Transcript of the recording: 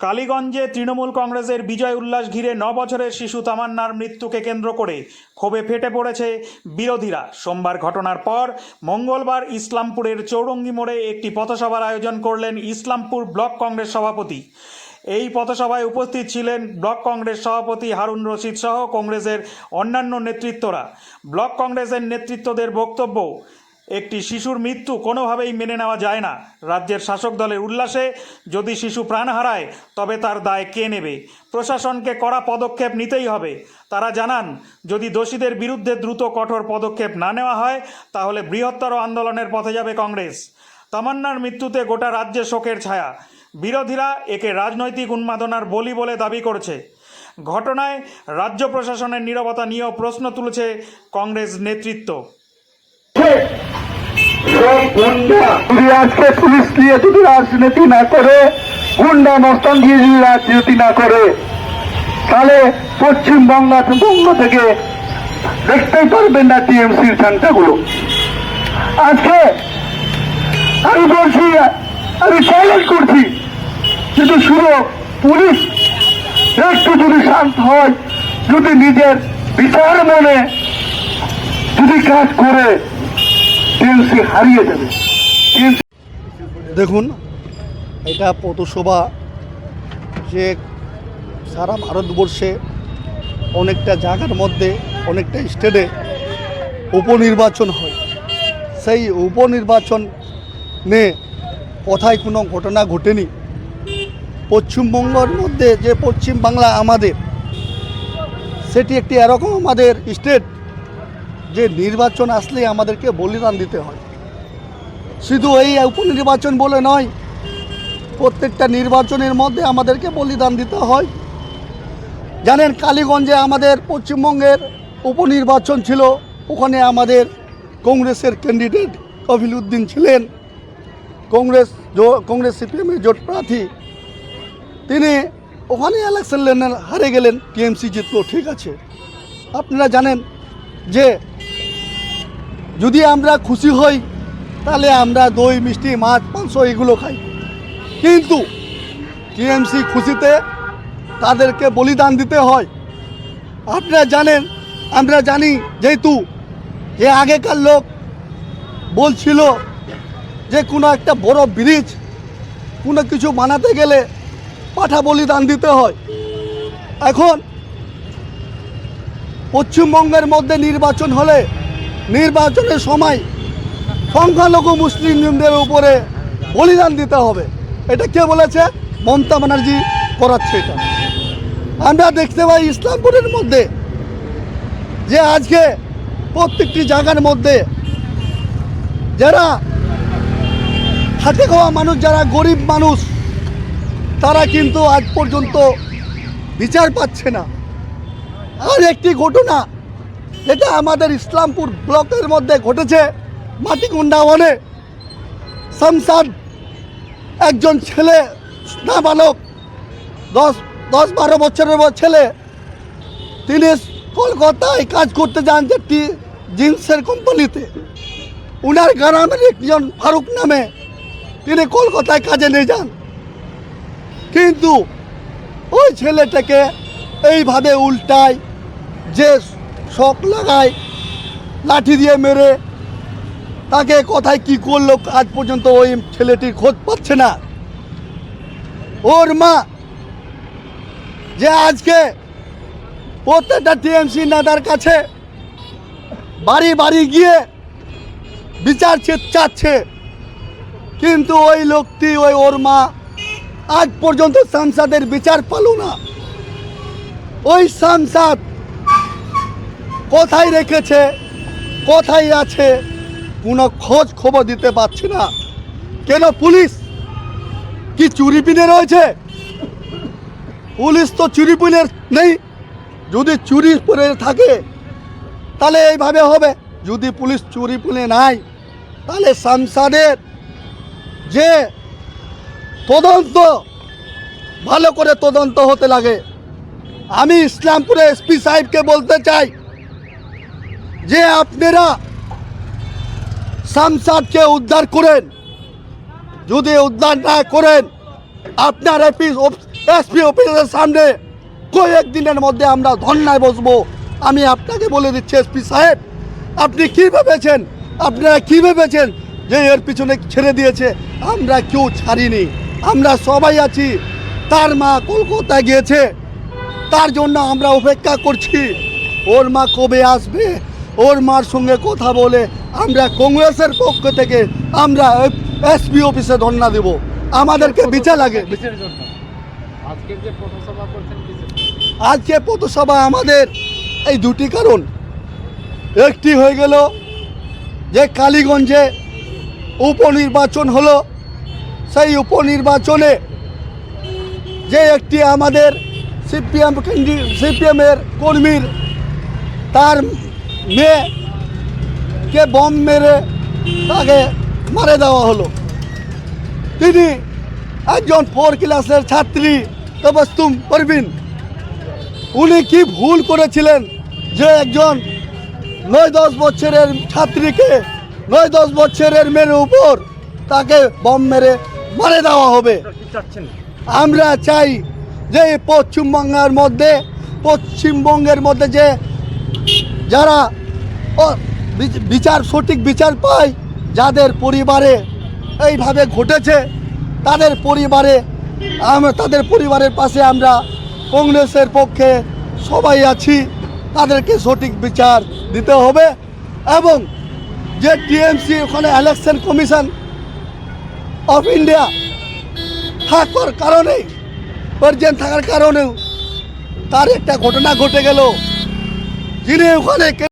কালীগঞ্জে তৃণমূল কংগ্রেসের বিজয় উল্লাস ঘিরে ন বছরের শিশু তামান্নার মৃত্যুকে কেন্দ্র করে ক্ষোভে ফেটে পড়েছে বিরোধীরা। সোমবার ঘটনার পর মঙ্গলবার ইসলামপুরের চৌরঙ্গি মোড়ে একটি পথসভার আয়োজন করলেন ইসলামপুর ব্লক কংগ্রেস সভাপতি। এই পথসভায় উপস্থিত ছিলেন ব্লক কংগ্রেস সভাপতি হারুন রশিদ সহ কংগ্রেসের অন্যান্য নেতৃত্বরা। ব্লক কংগ্রেসের নেতৃত্বদের বক্তব্য একটি শিশুর মৃত্যু কোনোভাবেই মেনে নেওয়া যায় না। রাজ্যের শাসক দলের উল্লাসে যদি শিশু প্রাণ হারায়, তবে তার দায় কে নেবে? প্রশাসনকে কড়া পদক্ষেপ নিতেই হবে। তারা জানান, যদি দোষীদের বিরুদ্ধে দ্রুত কঠোর পদক্ষেপ না নেওয়া হয়, তাহলে বৃহত্তর আন্দোলনের পথে যাবে কংগ্রেস। তামান্নার মৃত্যুতে গোটা রাজ্যে শোকের ছায়া। বিরোধীরা একে রাজনৈতিক উন্মাদনার বলি বলে দাবি করছে। ঘটনায় রাজ্য প্রশাসনের নীরবতা নিয়েও প্রশ্ন তুলেছে কংগ্রেস নেতৃত্ব। আজকে পুলিশ দিয়ে যদি রাজনীতি না করে, গুন্ডা মস্তান দিয়ে যদি রাজনীতি না করে, তাহলে পশ্চিমবঙ্গ বঙ্গ থেকে দেখতেই পারবেন না টিএমসির ঘন্টাগুলো আজকে আমি বলছি, আমি চ্যালেঞ্জ করছি। কিন্তু শুধু পুলিশ একটু যদি শান্ত হয়, যদি নিজের বিচার মনে যদি কাজ করে হারিয়ে যাবে। দেখুন, এটা পৌরসভা যে সারা ভারতবর্ষে অনেকটা জায়গার মধ্যে, অনেকটা স্টেটে উপনির্বাচন হয়। সেই উপনির্বাচন নিয়ে কোথায় কোনো ঘটনা ঘটেনি? পশ্চিমবঙ্গের মধ্যে যে পশ্চিম বাংলা আমাদের, সেটি একটি এরকম আমাদের স্টেট যে নির্বাচন আসলে আমাদেরকে বলিদান দিতে হয়। শুধু এই উপনির্বাচন বলে নয়, প্রত্যেকটা নির্বাচনের মধ্যে আমাদেরকে বলিদান দিতে হয়। জানেন, কালীগঞ্জে আমাদের পশ্চিমবঙ্গের উপনির্বাচন ছিল, ওখানে আমাদের কংগ্রেসের ক্যান্ডিডেট কফিল উদ্দিন ছিলেন। কংগ্রেস কংগ্রেস সিপিএমের জোট প্রার্থী। তিনি ওখানে ইলেকশন লেনে হারে গেলেন, টিএমসি জিতলো, ঠিক আছে। আপনারা জানেন যে যদি আমরা খুশি হই, তাহলে আমরা দই, মিষ্টি, মাছ, মাংস এগুলো খাই। কিন্তু টিএমসি খুশিতে তাদেরকে বলিদান দিতে হয়। আপনারা জানেন, আমরা জানি যেহেতু যে আগেকার লোক বলছিল যে কোনো একটা বড় ব্রিজ, কোনো কিছু বানাতে গেলে পাঠা বলিদান দিতে হয়। এখন পশ্চিমবঙ্গের মধ্যে নির্বাচন হলে নির্বাচনের সময় সংখ্যালঘু মুসলিমদের উপরে বলিদান দিতে হবে। এটা কে বলেছে? মমতা ব্যানার্জি করাচ্ছে এটা। আমরা দেখতে পাই ইসলামপুরের মধ্যে যে আজকে প্রত্যেকটি জায়গার মধ্যে যারা হাতে খাওয়া মানুষ, যারা গরিব মানুষ, তারা কিন্তু আজ পর্যন্ত বিচার পাচ্ছে না। আর একটি ঘটনা যেটা আমাদের ইসলামপুর ব্লকের মধ্যে ঘটেছে মাটিকুন্ডা ওয়ানে শামসাদ একজন ছেলে, নাবালক, দশ দশ বারো বছরের ছেলে, তিনি কলকাতায় কাজ করতে যান একটি জিন্সের কোম্পানিতে। উনার গ্রামের একজন ফারুক নামে তিনি কলকাতায় কাজে নিয়ে যান। কিন্তু ওই ছেলেটাকে এইভাবে উল্টায় যে শখ লাগায়, লাঠি দিয়ে মেরে। তাকে কোথায় কি করল, আজ পর্যন্ত ওই ছেলেটির খোঁজ পাচ্ছে না। ওর মা, যে আজকে প্রত্যেকটা টিএমসি নেতার কাছে বাড়ি বাড়ি গিয়ে বিচার চাচ্ছে। কিন্তু ওই লোকটি, ওই ওর মা আজ পর্যন্ত সাংসদের বিচার পালো না। ওই সাংসদ কোথায় রেখেছে? কোথায় আছে? কোনো খোঁজ খবর দিতে পারছি না। কেন পুলিশ? কি চুরি পিনে রয়েছে? পুলিশ তো চুরি পিনে নেই। যদি চুরি পরে থাকে, তাহলে এইভাবে হবে। যদি পুলিশ চুরি পিনে নাই, তাহলে সাংসদের যে তদন্ত, ভালো করে তদন্ত হতে লাগে। আমি ইসলামপুরে এসপি সাহেবকে বলতে চাই যে আপনারা সাংসদকে উদ্ধার করেন, যদি উদ্ধার না করেন, আপনার এপি এসপি অফিসের সামনে কয়েকদিনের মধ্যে আমরা ধর্নায় বসবো। আমি আপনাকে বলে দিচ্ছি, এসপি সাহেব, আপনি কি ভেবেছেন? আপনারা কি ভেবেছেন যে এর পিছনে ছেড়ে দিয়েছে? আমরা কেউ ছাড়িনি। আমরা সবাই আছি। তার মা কলকাতা গিয়েছে। তার জন্য আমরা অপেক্ষা করছি। ওর মা কবে আসবে? ওর মার সঙ্গে কথা বলে আমরা কংগ্রেসের পক্ষ থেকে আমরা এসপি অফিসে ধর্ণা দেব। আমাদেরকে বিচার লাগে। আজকে পথসভা আমাদের এই দুটি কারণ। একটি হয়ে গেল যে কালীগঞ্জে উপনির্বাচন হলো সেই উপনির্বাচনে যে একটি আমাদের সিপিএম সিপিএমের কর্মীর তার মেয়েকে বম মেরে তাকে মারে দেওয়া হলো। তিনি একজন ফোর ক্লাসের ছাত্রী তবস্তুম পারবিন উনি কি ভুল করেছিলেন যে একজন নয় দশ বছরের ছাত্রীকে নয় দশ বছরের মেয়ের উপর তাকে বম মেরে মারে দেওয়া হবে? আমরা চাই যে পশ্চিমবঙ্গের মধ্যে পশ্চিমবঙ্গের মধ্যে যে যারা বিচার, সঠিক বিচার পায়, যাদের পরিবারে এইভাবে ঘটেছে, তাদের পরিবারে আমরা তাদের পরিবারের পাশে আমরা কংগ্রেসের পক্ষে সবাই আছি, তাদেরকে সঠিক বিচার দিতে হবে এবং যে টিএমসি, ওখানে ইলেকশন কমিশন অফ ইন্ডিয়া থাকার কারণেই প্রেজেন্ট থাকার কারণেও তার একটা ঘটনা ঘটে গেল। যিনি ওখানে